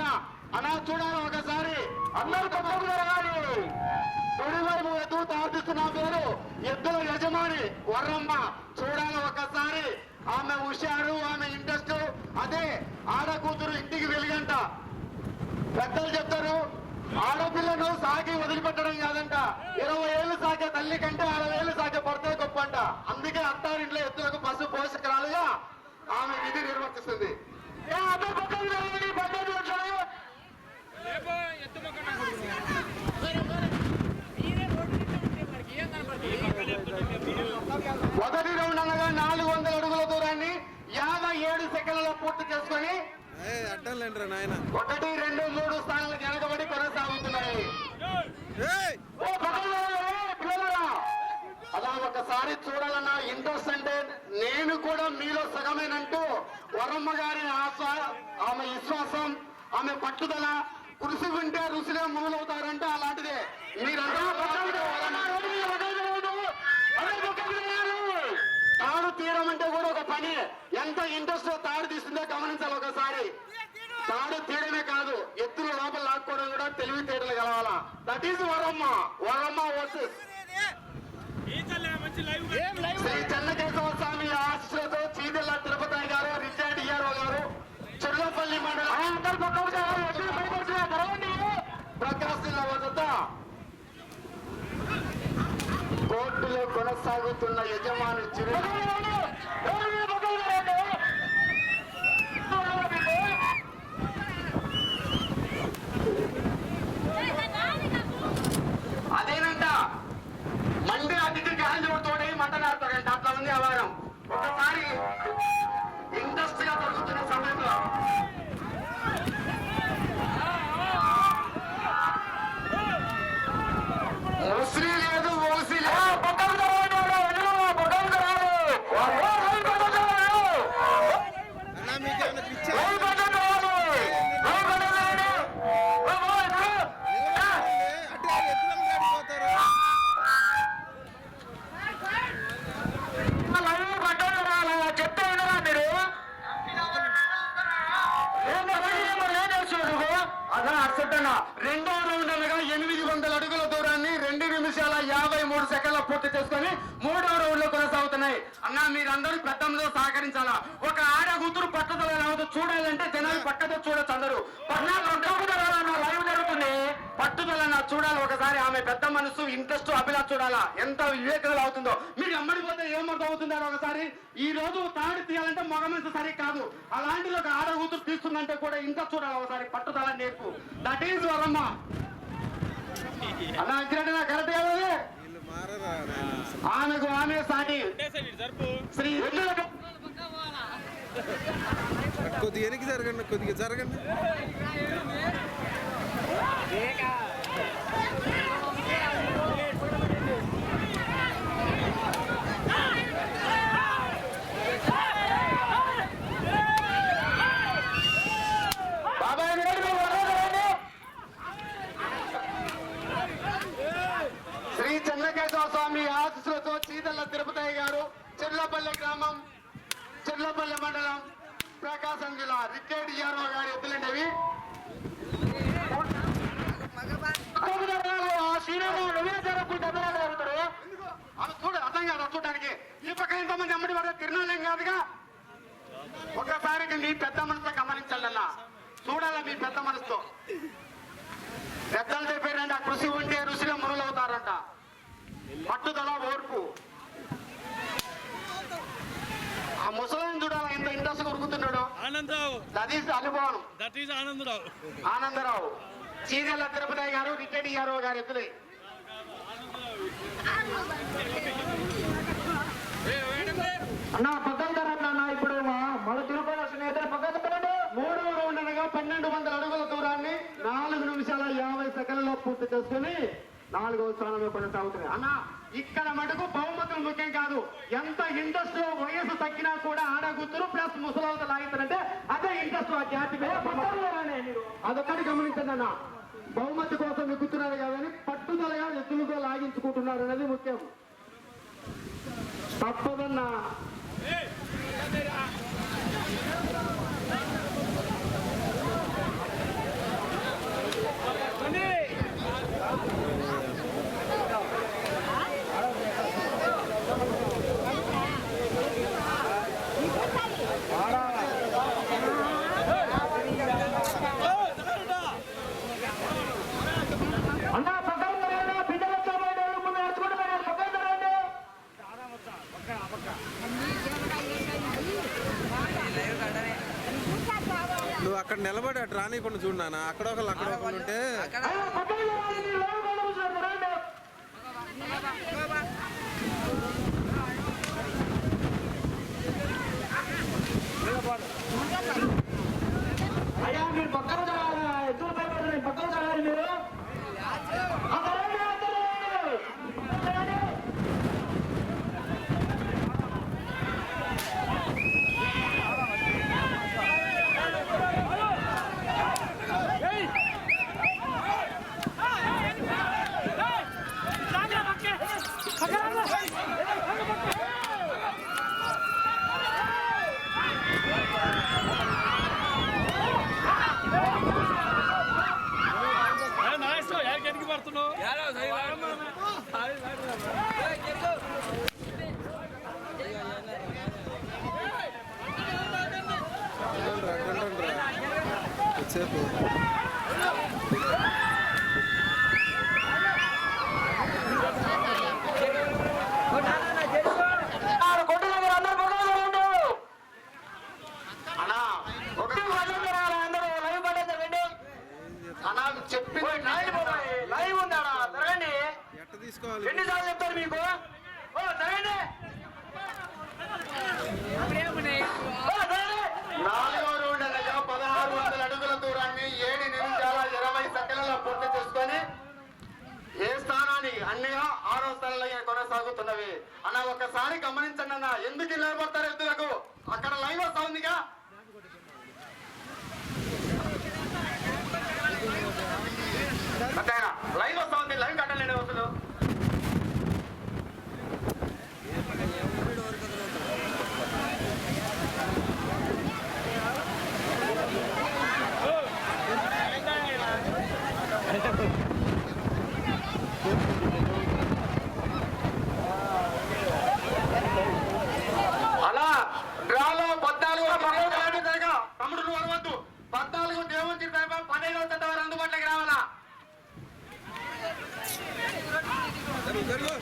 ఎవరు అలా చూడాలి ఒకసారి. అందరూ రావాలి. తొడి వైపు ఎద్దు తాపిస్తున్న పేరు ఎద్దుల యజమాని వర్రమ్మ చూడాలి ఒకసారి. ఆమె హుషారు ఆమె ఇంట్రెస్ట్. అదే ఆడ కూతురు ఇంటికి వెలిగంట పెద్దలు చెప్తారు ఆడపిల్లను సాకి వదిలిపెట్టడం కాదంట. ఇరవై ఏళ్ళు సాకే తల్లి కంటే అరవై ఏళ్ళు సాకే పడితే గొప్ప అంట అందుకే అత్తారింట్లో ఎత్తులకు పశు పోషకరాలుగా ఆమె విధి నిర్వర్తిస్తుంది ఏ అదే పక్కన నిలబడి పద్ధతి వచ్చాడు. మొదటి రౌండ్ అనగా నాలుగు వందల అడుగుల దూరాన్ని యాభై ఏడు సెకండ్లలో పూర్తి చేసుకొని ఒకటి రెండు మూడు స్థానాలకు వెనకబడి కొనసాగుతున్నాయి. అలా ఒకసారి చూడాలన్న ఇంట్రెస్ట్ అంటే నేను కూడా మీలో సగమేనంటూ వరమ్మ గారి ఆశ ఆమె విశ్వాసం ఆమె పట్టుదల కృషి ఉంటే రుచిగా మొదలవుతారంటే అలాంటిదే. మీరందరూ తీయడం అంటే కూడా ఒక పని. ఎంత ఇంట్రెస్ట్ తాడు తీస్తుందో గమనించాలి ఒకసారి. తాడు తీయడమే కాదు ఎత్తులు లోపల లాక్కోవడం కూడా తెలివితేటలు కలవాలా that is Varamma. Varamma versus. Shri Chennakesava Swamy ఆశీస్సులతో చీదెల్ల తిరుపతి గారు రిటైర్డ్ ఇఆర్ఓ గారు చెర్లపల్లి మండలం ప్రకాశ్ జిల్లా వద్ద కోర్టులో కొనసాగుతున్న యజమాని చిరు చేసుకొని మూడో రౌండ్లో కొనసాగుతున్నాయి. అన్న మీరందరూ గతంలో సహకరించాలా? ఒక ఆడ కూతురు పట్టుదల రావద్దు చూడాలంటే జనాలు పక్కతో చూడొచ్చు అందరూ. లైవ్ జరుగుతుంది. పట్టుదల నా చూడాలి? ఒకసారి ఆమె పెద్ద మనసు ఇంట్రెస్ట్ అభిలా చూడాలా? ఎంత వివేకలు అవుతుందో. మీరు అమ్మడిపోతే ఏమర్థం అవుతుందో ఒకసారి. ఈ రోజు తాడు తీయాలంటే మగ మనసు సరి కాదు. అలాంటి ఒక ఆడ కూతురు తీస్తుందంటే కూడా ఇంకా చూడాలి ఒకసారి పట్టుదల నేర్పు. That is Varamma. అలా కరెక్ట్ కదా ఆమెకు ఆమె సాటి. శ్రీ కొద్దిగా వెనక్కి జరగండి కొద్దిగా జరగండి బాబాయ్ మీరు వదలకండి. శ్రీ చెన్నకేశవ స్వామి ఆశీస్సులతో చీదల్ల తిరుపతి గారు చెర్లపల్లి గ్రామం చెర్లపల్లి మండలం ప్రకాశం జిల్లా రిటైర్డ్ ఇఆర్ఓ గారి ఎద్దులండి చూడు అర్థం కాదు చూడడానికి ఈ పక్క ఎంతమంది అమ్మడి పడ తిరునాలేం కాదుగా? ఒకసారి మీ పెద్ద మనసుతో గమనించాలన్నా. చూడాలా మీ పెద్ద మనసుతో. పెద్దలు చెప్పారంట కృషి ఉంటే ఋషిగా మునులవుతారంట. పట్టుదల ఓర్పు. ఆ ముసలిని చూడాలా ఎంత ఇంట్రెస్ట్ కొరుకుతున్నాడు. ఆనందరావు. అనుభవం. That is Anandarao. ఆనందరావు. చీజల్ల తిరుపతి గారు రిటైర్డ్ గారు గారు ఎత్తులే అన్న పక్కన ఇప్పుడు మన తిరుపతి స్నేహితులు పక్కన మూడవ రౌండ్ అనగా పన్నెండు వందల అడుగుల దూరాన్ని నాలుగు నిమిషాల యాభై సెకండ్లలో పూర్తి చేసుకుని నాలుగవ స్థానంలో కొనసాగుతుంది అన్న ఇక్కడ మటుకు బహుమతులు ముఖ్యం కాదు. ఎంత ఇంట్రెస్ట్ వయసు తగ్గినా కూడా ఆడ గుర్తులు ప్లస్ ముసలాలతో లాగుతారంటే అదే ఇంట్రెస్ట్ ఆ జాతి అదొక్కటి గమనించండి అన్న. బహుమతి కోసం ఎక్కుతున్నారు కానీ పట్టుదలగా ఎత్తులతో లాగించుకుంటున్నారు అనేది ముఖ్యం. తప్పదన్నా నిలబడి అటు రానికుండా చూడు నాన్న. అక్కడ ఒకళ్ళు అక్కడ ఒకళ్ళు ఉంటే అయ్యో, పక్కన జరగండి. మీరు లోపల కూడా కూర్చోండి. రండి. అయ్యా మీరు పక్కన జరగాలి ఎద్దులు భయపడండి పక్కన జరగాలి మీరు అక్కడ రండి, అక్కడ రండి. అక్కడ రండి. అడ్డండ్రా, అడ్డండ్రా. కొద్దిసేపు ఆరు కొట్టు దగ్గర అందరూ పక్కన జరగండి. అన్నా, ఒక పక్కన జరగాలి అందరూ. లైవ్ పడేది రండి. అన్నా, చెప్పింది లైవ్ పోయి. లైవ్ ఉంది అన్నా. జరగండి. ఎట్ట తీసుకోవాలి ఎన్నిసార్లు చెప్తారు మీకు? ఓ, నాలుగో రౌండ్ అనగా పదహారు వందల అడుగుల దూరాన్ని ఏడు నిమిషాల ఇరవై సెకండ్లలో పూర్తి చేసుకొని ఏ స్థానాన్ని అన్నిగా ఆరో స్థానంలో కొనసాగుతున్నవి. అన్న ఒక్కసారి గమనించండి అన్న ఎందుకు నిలబడతారు ఎద్దులకు? అక్కడ లైవ్ వస్తా ఉందిగా అంతేనా లైవ్ వస్తా ఉంది లైవ్ కట్టలేని అసలు అలా డ్రాలో పద్నాలుగు పదహైదు రావడం జరగా తమ్ముడు నువ్వు అరవద్దు. పద్నాలుగు దేవుని టైం పదిహేను వారు అందుబాటులోకి రావాలా జరుగు, జరుగు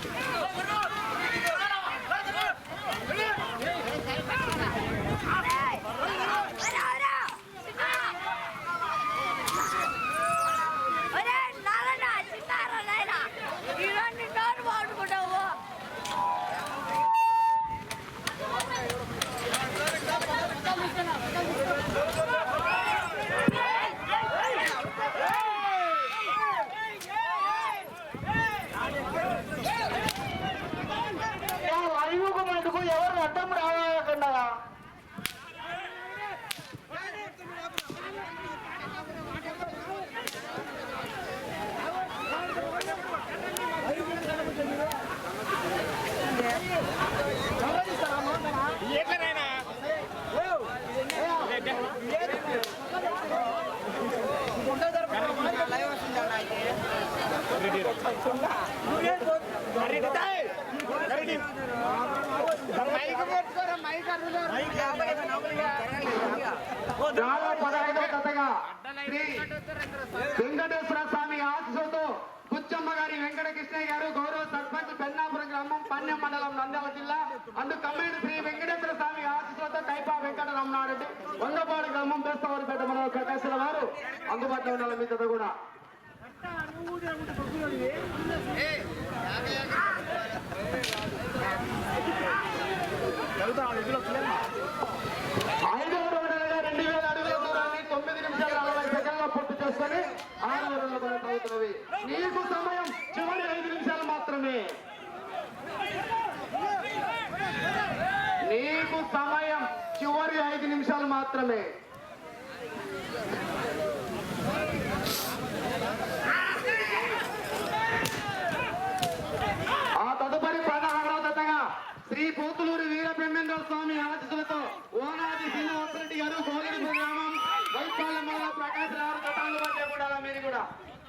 వాడుకుంటావు లైవ్ మటుకు ఎవరు అడ్డం రాకుండా చాలా పదహైదో కథగా శ్రీ వెంకటేశ్వర స్వామి ఆశీస్సుతో బుచ్చమ్మ గారి వెంకటకృష్ణయ్య గారు గౌరవ సర్పంచ్ పెన్నాపురం గ్రామం పన్నెం మండలం నంద్యాల జిల్లా అందు కమ్మేడు శ్రీ వెంకటేశ్వర స్వామి ఆశీస్సులతో కైపా వెంకట రమణారెడ్డి వంగపాడు గ్రామం బేస్తవారిపేట మండలం ప్రకాశుల వారు అందుబాటులో ఉండాలి మీ కూడా. ఐదో రోజులుగా రెండు వేల అడుగుల దూరాన్ని తొమ్మిది నిమిషాల నలభై సెకండ్ల పూర్తి చేసుకొని ఆరవ నీకు సమయం చివరి ఐదు నిమిషాలు మాత్రమే. సమయం చివరి ఐదు నిమిషాలు మాత్రమే. ఆ తదుపరి ప్రధానంగా శ్రీ పోతులూరి వీర బ్రహ్మేంద్ర స్వామి ఆశీస్సులతో ఓనాది శ్రీనివాసరెడ్డి గారు కోరిడు గ్రామం వైపాలెమ్మలో ప్రకాశ్ రావు తటాలు పట్టే కూడా మీరు కూడా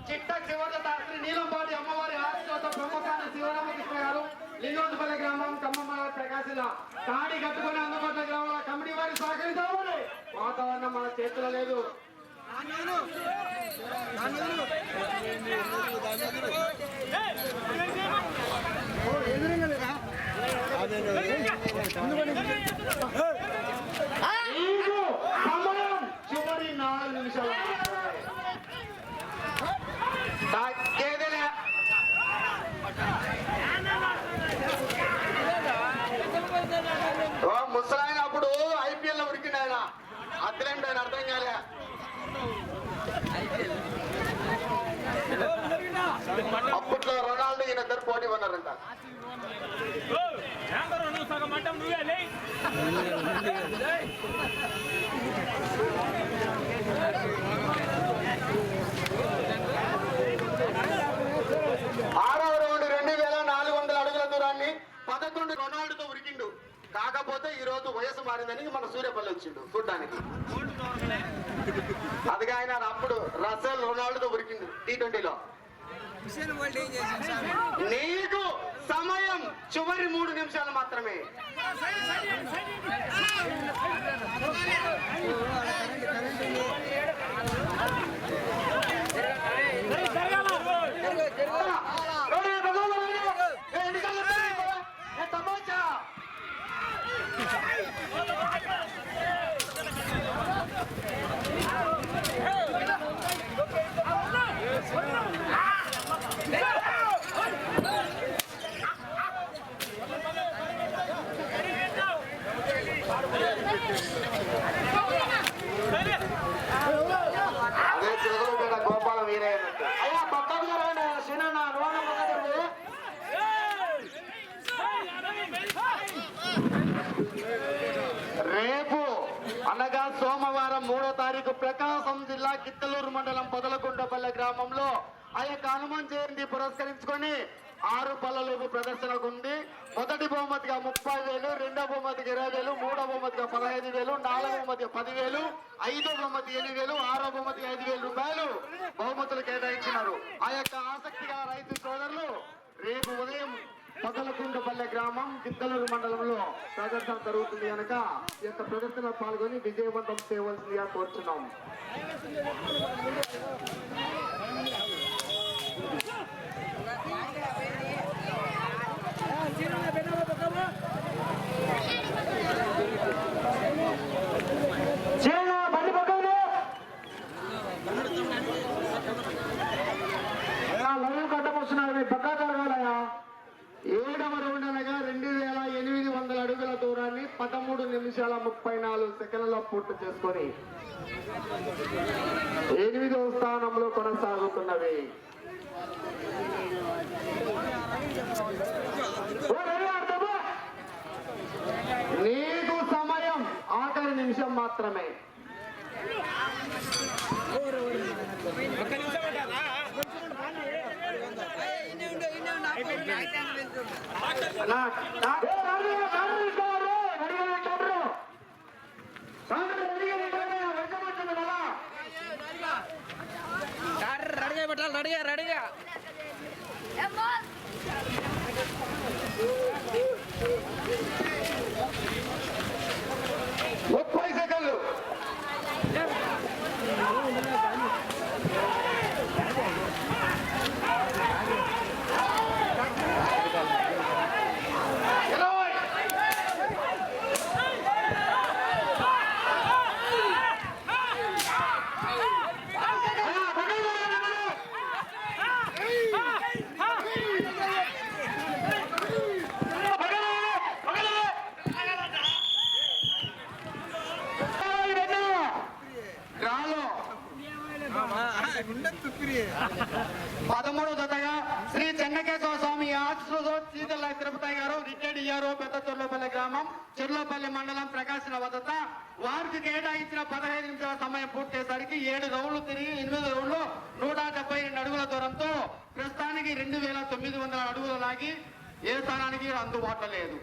చిట్ట చివరి తాత్రి నీలంపాటి అమ్మవారి ఆశీస్సులతో ప్రముఖాన్ని శివరామ ప్రకాశిల కాడి కట్టుకుని అందుబాటులో గ్రామాల కమిటీ వారి సహకరించాలి వాతావరణం మన చేతిలో లేదు. చివరి నాలుగు నిమిషాలు తగ్గేదిలే. ఓ ముసలాయన అప్పుడు ఐపీఎల్లో ఉడికిండు ఆయన అద్దెలేంటి ఆయన అర్థం కాలే అప్పట్లో రొనాల్డో ఈయన ఇద్దరు పోటీ పన్నారంట నువ్వు సగం అంటాం నువ్వే లే ఆరవ రౌండ్ రెండు వేల నాలుగు వందల అడుగుల దూరాన్ని పదకొండు రొనాల్డోతో ఉరికిండు కాకపోతే ఈ రోజు వయసు మారిందని మన సూర్యపల్లి వచ్చిండు చూడ్డానికి అదిగా ఆయన అప్పుడు రసల్ రొనాల్డోతో ఉరికిండు టీ ట్వంటీలో నీకు సమయం చివరి మూడు నిమిషాలు మాత్రమే తమాచా అదే చెరువుపేట గోపాల వీరయ్య అయ్యా పక్కకు జరగండి పక్కకు రేపు అనగా సోమవారం మూడో తారీఖు ప్రకాశం జిల్లా కిత్తలూరు మండలం పొదలకుంటపల్లె గ్రామంలో ఆ యొక్క హనుమాన్ జయంతి పురస్కరించుకొని ఆరు పల్లలోపు ప్రదర్శనకు ఉంది మొదటి బహుమతిగా ముప్పై వేలు రెండో బహుమతికి ఇరవై వేలు మూడో బహుమతిగా పదహైదు వేలు నాలుగో బహుమతిగా పదివేలు ఐదో బహుమతి ఎనిమిది వేలు ఆరో బహుమతికి ఐదు వేలు రూపాయలు బహుమతులు కేటాయించినారు ఆ యొక్క ఆసక్తిగా రైతు సోదరులు రేపు ఉదయం పగలకుండపల్లె గ్రామం గిద్దలూరు మండలంలో ప్రదర్శన జరుగుతుంది కనుక ఈ యొక్క ప్రదర్శన పాల్గొని విజయవంతం చేయవలసిందిగా కోరుతున్నాం Thank you బండి పక్కన లైవ్ కట్టమొస్తున్నారు మీ పక్కా జరగాలయా ఏడవ రౌండ్ అనగా రెండు వేల ఎనిమిది వందల అడుగుల దూరాన్ని పదమూడు నిమిషాల ముప్పై నాలుగు సెకండ్లలో పూర్తి చేసుకొని ఎనిమిదవ స్థానంలో కొనసాగుతున్నవి? నీకు సమయం ఆఖరి నిమిషం మాత్రమే. నా- నా- ఏ, రాజు, రాజు ఇస్తారు, రెడీగా పెట్టండ్రు. రాజు, రెడీగా పెట్టండి, వెనకబడుతుంది కదా. రెడీగా పెట్టాలి రెడీగా రెడీగా ముప్పై సెకండ్లు ఇరవై. ఆ, పక్కన జరగండి, పక్కన పక్కన ఇరవై రెండు. రాలో పదమూడు జతగా శ్రీ చెన్నకేశ్వర స్వామి సీతల తిరుపతి గారు రిటైర్డ్ ఇయ్యారు పెద్ద చెర్లోపల్లి గ్రామం చెర్లోపల్లి మండలం ప్రకాశన వద్ద వారికి కేటాయించిన పదహైదు నిమిషాల సమయం పూర్తయ్యేసరికి ఏడు రౌండ్లు తిరిగి ఎనిమిది రౌండ్లు నూట డెబ్బై రెండు అడుగుల దూరంతో ప్రస్తుతానికి రెండు వేల తొమ్మిది వందల అడుగులు లాగి ఏ స్థానానికి అందుబాటులో లేదు.